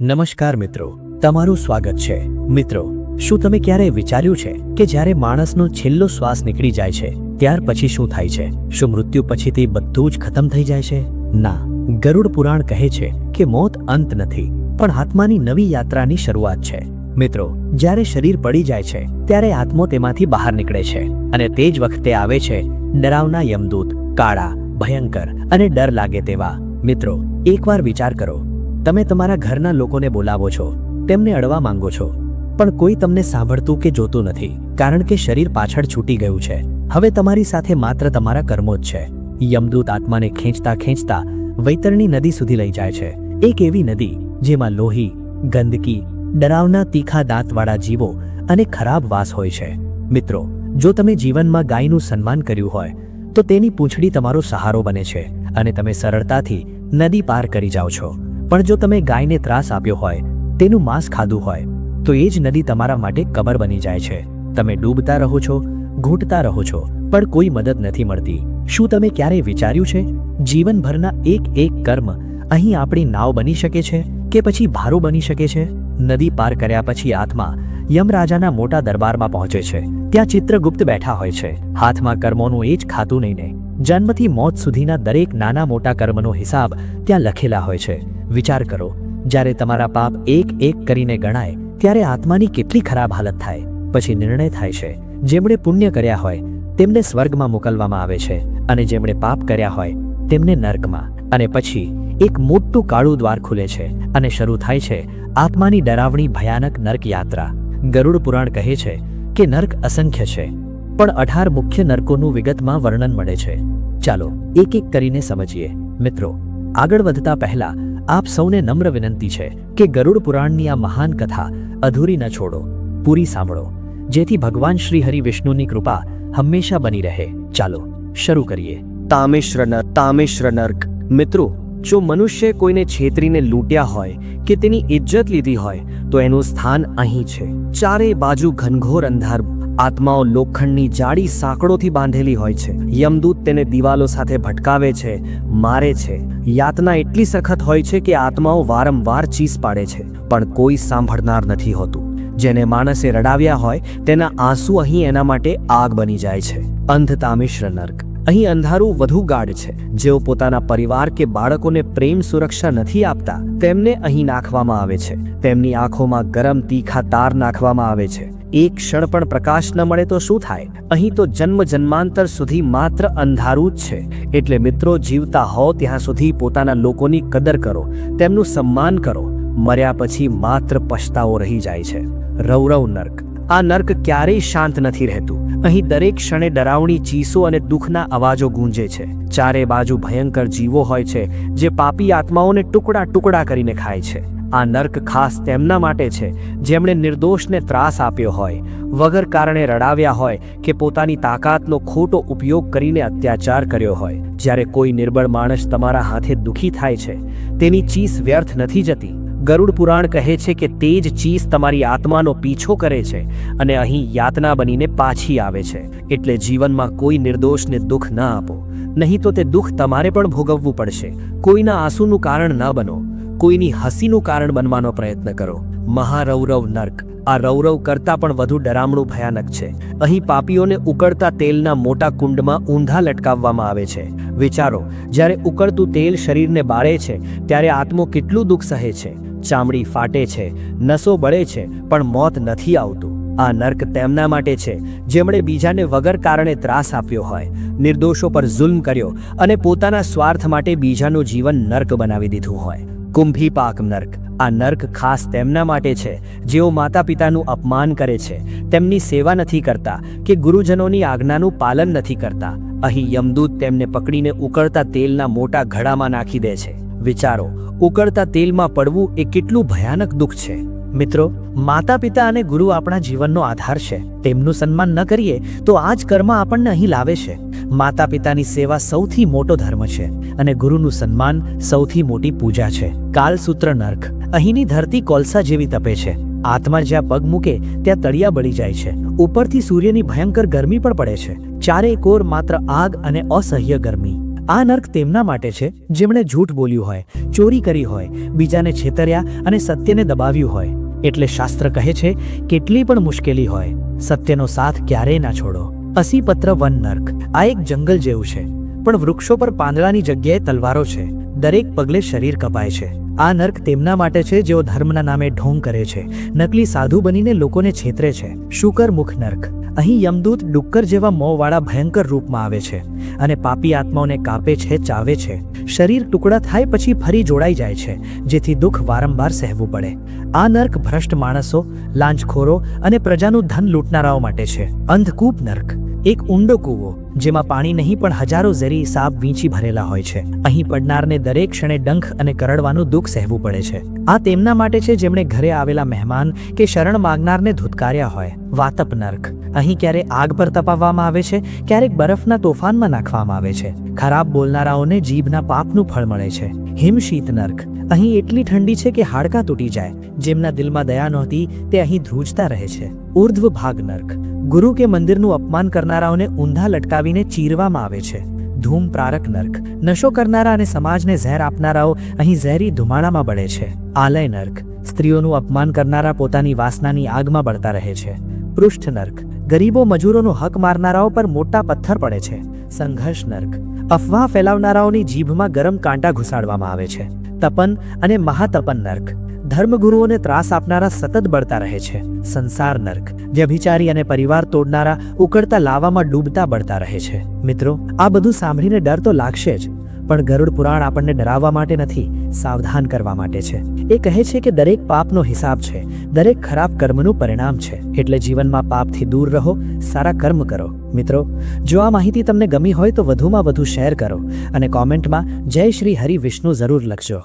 નમસ્કાર મિત્રો, તમારું સ્વાગત છે. મિત્રો, શું તમે ક્યારેય વિચાર્યું છે કે જ્યારે માણસનો છેલ્લો શ્વાસ નીકળી જાય છે, ત્યાર પછી શું થાય છે? શું મૃત્યુ પછીથી બધું જ ખતમ થઈ જાય છે? ના, ગરુડ પુરાણ કહે છે કે મોત અંત નથી, પણ આત્માની નવી યાત્રાની શરૂઆત છે. મિત્રો, જ્યારે શરીર પડી જાય છે, ત્યારે આત્મો તેમાંથી બહાર નીકળે છે અને તે જ વખતે આવે છે ડરાવના યમદૂત, કાળા, ભયંકર અને ડર લાગે તેવા. મિત્રો, એકવાર વિચાર કરો તમે તમારા ઘરના લોકોને બોલાવો છો, તેમને અડવા માંગો છો. પણ કોઈ તમને સાંભળતું કે જોતું નથી, કારણ કે શરીર પાછળ છૂટી ગયું છે. હવે તમારી સાથે માત્ર તમારા કર્મો જ છે. યમદૂત આત્માને ખેંચતા ખેંચતા વૈતરણી નદી સુધી લઈ જાય છે. એક એવી નદી, જેમાં લોહી, ગંદકી, ડરાવના તીખા દાંતવાળા જીવો અને ખરાબ વાસ હોય છે. મિત્રો, જો તમે જીવનમાં ગાયનું સન્માન કર્યું હોય, તો તેની પૂંછડી તમારો સહારો બને છે અને તમે સરળતાથી નદી પાર કરી જાઓ છો. પણ જો તમે ગાયને ત્રાસ આપ્યો હોય, તેનું માંસ ખાધું હોય, તો એ જ નદી તમારા માટે કબર બની જાય છે. તમે ડૂબતા રહો છો, ઘૂંટતા રહો છો, પણ કોઈ મદદ નથી મળતી. શું તમે ક્યારેય વિચાર્યું છે? જીવનભરના એક એક કર્મ અહીં આપણી નાવ બની શકે છે કે પછી ભારો બની શકે છે? નદી પાર કર્યા પછી આત્મા યમરાજાના મોટા દરબારમાં પહોંચે છે. ત્યાં ચિત્રગુપ્ત બેઠા હોય છે. હાથમાં કર્મોનું એ જ ખાતું નહીં જન્મથી મોત સુધીના દરેક નાના મોટા કર્મનો હિસાબ ત્યાં લખેલા હોય છે. વિચાર કરો, જ્યારે તમારા પાપ એક એક કરીને ગણાય, ત્યારે આત્માની કેટલી ખરાબ હાલત થાય. પછી નિર્ણય થાય છે, જેમણે પુણ્ય કર્યા હોય, તેમને સ્વર્ગમાં મોકલવામાં આવે છે, અને જેમણે પાપ કર્યા હોય, તેમને નર્કમાં. અને પછી, એક મોટું કાળું દ્વાર ખુલે છે, અને શરૂ થાય છે, આત્માની ડરાવણી ભયાનક નર્ક યાત્રા. ગરુડ પુરાણ કહે છે કે નર્ક અસંખ્ય છે, પણ અઢાર મુખ્ય નર્કોનું વિગતમાં વર્ણન મળે છે. ચાલો, એક એક કરીને સમજીએ. મિત્રો, આગળ વધતા પહેલા આપ સૌને નમ્ર વિનંતી છે કે ગરુડ પુરાણની આ મહાન કથા અધૂરી ન છોડો, પૂરી સાંભળો, જેથી ભગવાન શ્રી હરિ વિષ્ણુની કૃપા હંમેશા બની રહે. ચાલો, શરૂ કરીએ. તામેશ્ર નર તામેશ્ર નર્ક. મિત્રો, જો મનુષ્ય કોઈને છેતરીને લૂંટ્યા હોય કે તેની ઇજ્જત લીધી હોય, તો એનું સ્થાન અહીં છે. ચારે બાજુ ઘનઘોર અંધાર આત્માઓ લોખંડની જાડી સાંકળોથી બાંધેલી હોય છે. યમદૂત તેને દિવાલો સાથે ભટકાવે છે, મારે છે. યાતના એટલી સખત હોય છે કે આત્માઓ વારંવાર ચીસ પાડે છે, પણ કોઈ સાંભળનાર નથી હોતું. જેને માણસે રડાવ્યા હોય, તેના આંસુ અહીં એના માટે આગ બની જાય છે. અંધ તામિશ્ર નર્ક. અહીં અંધારું વધુ ગાઢ છે. જેઓ પોતાના પરિવાર કે બાળકોને પ્રેમ સુરક્ષા નથી આપતા, તેમને અહીં નાખવામાં આવે છે. તેમની આંખોમાં ગરમ તીખા તાર નાખવામાં આવે છે. એક ક્ષણ પણ પ્રકાશ ન મળે તો શું થાય? અહીં તો જન્મ જન્માંતર સુધી માત્ર અંધારું જ છે. એટલે મિત્રો, જીવતા હો ત્યાં સુધી પોતાના લોકોની કદર કરો, તેમનું સન્માન કરો. મર્યા પછી માત્ર પછતાવો રહી જાય છે. રૌરવ નર્ક. આ નર્ક ક્યારેય શાંત નથી રહેતું. અહીં દરેક ક્ષણે ડરાવણી, ચીસો અને દુઃખના અવાજો ગૂંજે છે. ચારે બાજુ ભયંકર જીવો હોય છે, જે પાપી આત્માઓને ટુકડા ટુકડા કરીને ખાય છે. આ નર્ક ખાસ તેમના માટે છે, જેમણે નિર્દોષને ત્રાસ આપ્યો હોય, વગર કારણે રડાવ્યા હોય કે પોતાની તાકાતનો ખોટો ઉપયોગ કરીને અત્યાચાર કર્યો હોય. જ્યારે કોઈ નિર્બળ માણસ તમારા હાથે દુખી થાય છે, તેની ચીસ વ્યર્થ નથી જતી. ગરુડ પુરાણ કહે છે કે તે જ ચીસ તમારી આત્માનો પીછો કરે છે અને અહીં યાતના બનીને પાછી આવે છે. એટલે જીવનમાં કોઈ નિર્દોષને દુઃખ ન આપો. નહીં તો તે દુઃખ તમારે પણ ભોગવવું પડશે. કોઈના આંસુનું કારણ ન બનો. કોઈની હસીનું કારણ બનવાનો પ્રયત્ન કરો. મહારૌરવ નર્ક. આ રૌરવ કરતાં પણ વધુ ડરામણું ભયાનક છે. અહીં પાપીઓને ઉકળતા તેલના મોટા કુંડમાં ઊંધા લટકાવવામાં આવે છે. વિચારો, જ્યારે ઉકળતું તેલ શરીરને બાળે છે, ત્યારે આત્મો કેટલું દુઃખ સહે છે. ચામડી ફાટે છે, નસો બળે છે, પણ મોત નથી આવતું. આ નર્ક તેમના માટે છે, જેમણે બીજાને વગર કારણે ત્રાસ આપ્યો હોય. નિર્દોષો પર જુલ્મ કર્યો અને પોતાના સ્વાર્થ માટે બીજાનું જીવન નર્ક બનાવી દીધું હોય. કુંભી પાક નર્ક. આ નર્ક ખાસ તેમના માટે છે, જેઓ માતા પિતાનું અપમાન કરે છે. તેમની સેવા નથી કરતા કે ગુરુજનોની આજ્ઞાનું પાલન નથી કરતા. અહીં યમદૂત તેમને પકડીને ઉકળતા તેલના મોટા ઘડામાં નાખી દે છે. વિચારો, ઉકળતા તેલમાં પડવું એ કેટલું ભયાનક દુઃખ છે. મિત્રો માતા પિતા અને ગુરુ આપણા જીવનનો આધાર છે. તેમનું સન્માન ન કરીએ તો આ જ કર્મ આપણને અહીં લાવે છે. માતા પિતાની સેવા સૌથી મોટો ધર્મ છે અને ગુરુનું સન્માન સૌથી મોટી પૂજા છે. કાલસૂત્ર નર્ક. અહીંની ધરતી કોલસા જેવી તપે છે. આત્મા જ્યાં પગ મૂકે, ત્યાં તળિયા બળી જાય છે. ઉપરથી સૂર્યની ભયંકર ગરમી પણ પડે છે. ચારે કોર માત્ર આગ અને અસહ્ય ગરમી. આ નર્ક તેમના માટે છે, જેમણે જૂઠ બોલ્યું હોય, ચોરી કરી હોય, બીજાને છેતર્યા અને સત્યને દબાવ્યું હોય. એટલે શાસ્ત્ર કહે છે, કેટલી પણ મુશ્કેલી હોય, સત્યનો સાથ ક્યારેય ના છોડો. અસીપત્ર વન નર્ક. આ એક જંગલ જેવું છે. પણ વૃક્ષો પર પાંદડાની જગ્યાએ તલવારો છે. દરેક પગલે શરીર કપાય છે. આ નર્ક તેમના માટે છે જેઓ ધર્મના નામે ઢોંગ કરે છે. નકલી સાધુ બનીને લોકોને છેતરે છે. શુકર મુખ નર્ક. અહીં યમદૂત ડુક્કર જેવા મોંવાળા ભયંકર રૂપમાં આવે છે અને પાપી આત્માઓને કાપે છે, ચાવે છે. શરીર ટુકડા થાય પછી ફરી જોડાઈ જાય છે, જેથી દુઃખ વારંવાર સહેવું પડે. આ નર્ક ભ્રષ્ટ માણસો, લાંચખોરો અને પ્રજાનું ધન લૂંટનારાઓ માટે છે. અંધકૂપ નર્ક. એક ઊંડો કૂવો, જેમાં પાણી નહીં પણ હજારો ઝેરી સાપ વીંચી ભરેલા હોય છે. અહીં પડનારને દરેક ક્ષણે ડંખ અને કરડવાનું દુઃખ સહેવું પડે છે. આ તેમના માટે છે જેમણે ઘરે આવેલા મહેમાન કે શરણ માગનારને ધુતકાર્યા હોય. વાતપ નર્ક. અહીં ક્યારે આગ પર તપાવવામાં આવે છે, ક્યારેક બરફના તોફાનમાં નાખવામાં આવે છે. ખરાબ બોલનારાઓને જીભના પાપનું ફળ મળે છે. હિમશીત નર્ક. અહીં એટલી ઠંડી છે કે હાડકાં તૂટી જાય. જેમના દિલમાં દયા નહોતી, તે અહીં ધ્રુજતા રહે છે. ઉર્ધ્વ ભાગ નર્ક. ગુરુ કે મંદિરનું અપમાન કરનારાઓને ઊંધા લટકાવીને ચીરવામાં આવે છે. ધૂમ પ્રારક નર્ક. નશો કરનારા અને સમાજને ઝેર આપનારાઓ અહીં ઝેરી ધુમાડામાં બળે છે. આલય નર્ક. સ્ત્રીઓનું અપમાન કરનારા પોતાની વાસનાની આગમાં બળતા રહે છે. પૃષ્ઠ નર્ક. ગરીબો મજૂરોનો હક મારનારાઓ પર મોટા પથ્થર પડે છે. સંઘર્ષ નર્ક. અફવા ફેલાવનારાઓની જીભમાં ગરમ કાંટા ઘુસાડવામાં આવે છે. તપન અને મહાતપન નર્ક. ધર્મગુરુઓને ત્રાસ આપનારા સતત બળતા રહે છે. સંસાર નર્ક, વ્યભિચારી અને પરિવાર તોડનારા ઉકળતા લાવામાં ડૂબતા બળતા રહે છે. મિત્રો, આ બધું સાંભળીને ડર તો લાગશે જ, પણ ગરુડ પુરાણ આપણને ડરાવવા માટે નથી, સાવધાન કરવા માટે છે. એ કહે છે કે દરેક પાપનો હિસાબ છે, દરેક ખરાબ કર્મનું પરિણામ છે. એટલે જીવનમાં પાપથી દૂર રહો, સારા કર્મ કરો. મિત્રો, જો આ માહિતી તમને ગમી હોય તો વધુમાં વધુ શેર કરો અને કોમેન્ટમાં જય શ્રી હરિ વિષ્ણુ જરૂર લખજો.